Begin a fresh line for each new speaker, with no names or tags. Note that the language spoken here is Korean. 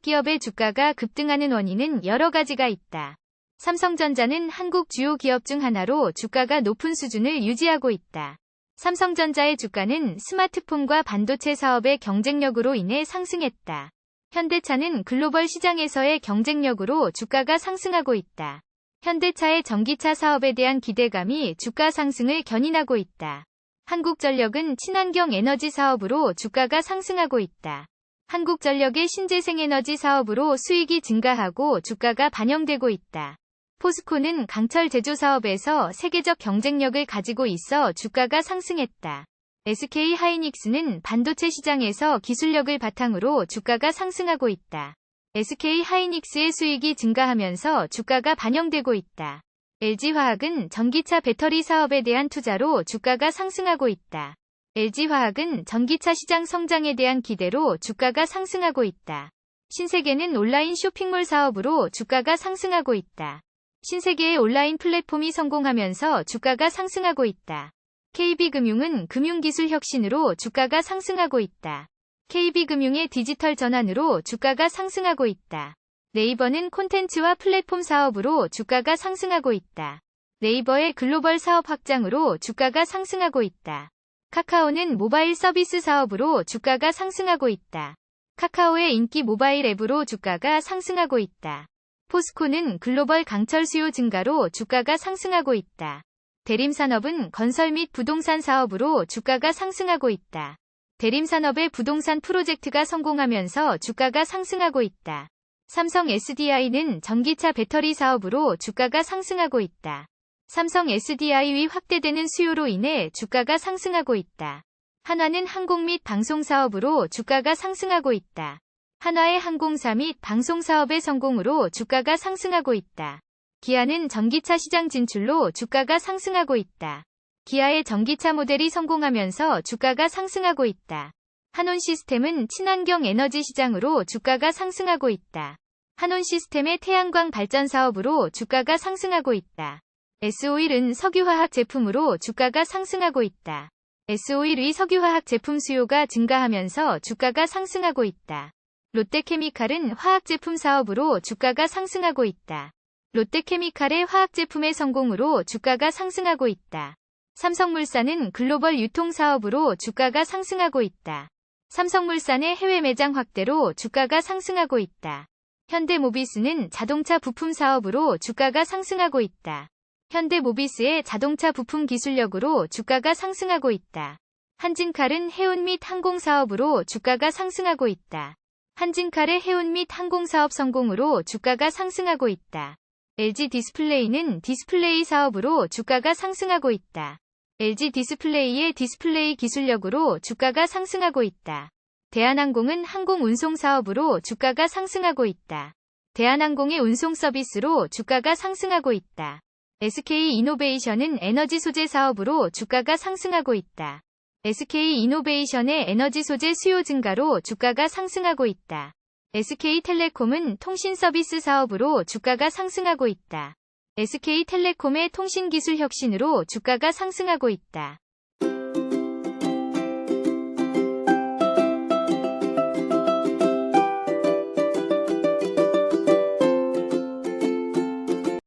한국 기업의 주가가 급등하는 원인은 여러 가지가 있다. 삼성전자는 한국 주요 기업 중 하나로 주가가 높은 수준을 유지하고 있다. 삼성전자의 주가는 스마트폰과 반도체 사업의 경쟁력으로 인해 상승했다. 현대차는 글로벌 시장에서의 경쟁력으로 주가가 상승하고 있다. 현대차의 전기차 사업에 대한 기대감이 주가 상승을 견인하고 있다. 한국전력은 친환경 에너지 사업으로 주가가 상승하고 있다. 한국전력의 신재생에너지 사업으로 수익이 증가하고 주가가 반영되고 있다. 포스코는 강철 제조 사업에서 세계적 경쟁력을 가지고 있어 주가가 상승했다. SK 하이닉스는 반도체 시장에서 기술력을 바탕으로 주가가 상승하고 있다. SK 하이닉스의 수익이 증가하면서 주가가 반영되고 있다. LG화학은 전기차 배터리 사업에 대한 투자로 주가가 상승하고 있다. LG화학은 전기차 시장 성장에 대한 기대로 주가가 상승하고 있다. 신세계는 온라인 쇼핑몰 사업으로 주가가 상승하고 있다. 신세계의 온라인 플랫폼이 성공하면서 주가가 상승하고 있다. KB금융은 금융기술 혁신으로 주가가 상승하고 있다. KB금융의 디지털 전환으로 주가가 상승하고 있다. 네이버는 콘텐츠와 플랫폼 사업으로 주가가 상승하고 있다. 네이버의 글로벌 사업 확장으로 주가가 상승하고 있다. 카카오는 모바일 서비스 사업으로 주가가 상승하고 있다. 카카오의 인기 모바일 앱으로 주가가 상승하고 있다. 포스코는 글로벌 강철 수요 증가로 주가가 상승하고 있다. 대림산업은 건설 및 부동산 사업으로 주가가 상승하고 있다. 대림산업의 부동산 프로젝트가 성공하면서 주가가 상승하고 있다. 삼성 SDI는 전기차 배터리 사업으로 주가가 상승하고 있다. 삼성 SDI의 확대되는 수요로 인해 주가가 상승하고 있다. 한화는 항공 및 방송 사업으로 주가가 상승하고 있다. 한화의 항공사 및 방송 사업의 성공으로 주가가 상승하고 있다. 기아는 전기차 시장 진출로 주가가 상승하고 있다. 기아의 전기차 모델이 성공하면서 주가가 상승하고 있다. 한온 시스템은 친환경 에너지 시장으로 주가가 상승하고 있다. 한온 시스템의 태양광 발전 사업으로 주가가 상승하고 있다. S-오일은 석유화학 제품으로 주가가 상승하고 있다. S-오일의 석유화학 제품 수요가 증가하면서 주가가 상승하고 있다. 롯데케미칼은 화학제품 사업으로 주가가 상승하고 있다. 롯데케미칼의 화학제품의 성공으로 주가가 상승하고 있다. 삼성물산은 글로벌 유통 사업으로 주가가 상승하고 있다. 삼성물산의 해외 매장 확대로 주가가 상승하고 있다. 현대모비스는 자동차 부품 사업으로 주가가 상승하고 있다. 현대모비스의 자동차 부품 기술력으로 주가가 상승하고 있다. 한진칼은 해운 및 항공 사업으로 주가가 상승하고 있다. 한진칼의 해운 및 항공사업 성공으로 주가가 상승하고 있다. LG 디스플레이는 디스플레이 사업으로 주가가 상승하고 있다. LG 디스플레이의 디스플레이 기술력으로 주가가 상승하고 있다. 대한항공은 항공 운송 사업으로 주가가 상승하고 있다. 대한항공의 운송 서비스로 주가가 상승하고 있다. SK 이노베이션은 에너지 소재 사업으로 주가가 상승하고 있다. SK 이노베이션의 에너지 소재 수요 증가로 주가가 상승하고 있다. SK텔레콤은 통신 서비스 사업으로 주가가 상승하고 있다. SK텔레콤의 통신 기술 혁신으로 주가가 상승하고 있다.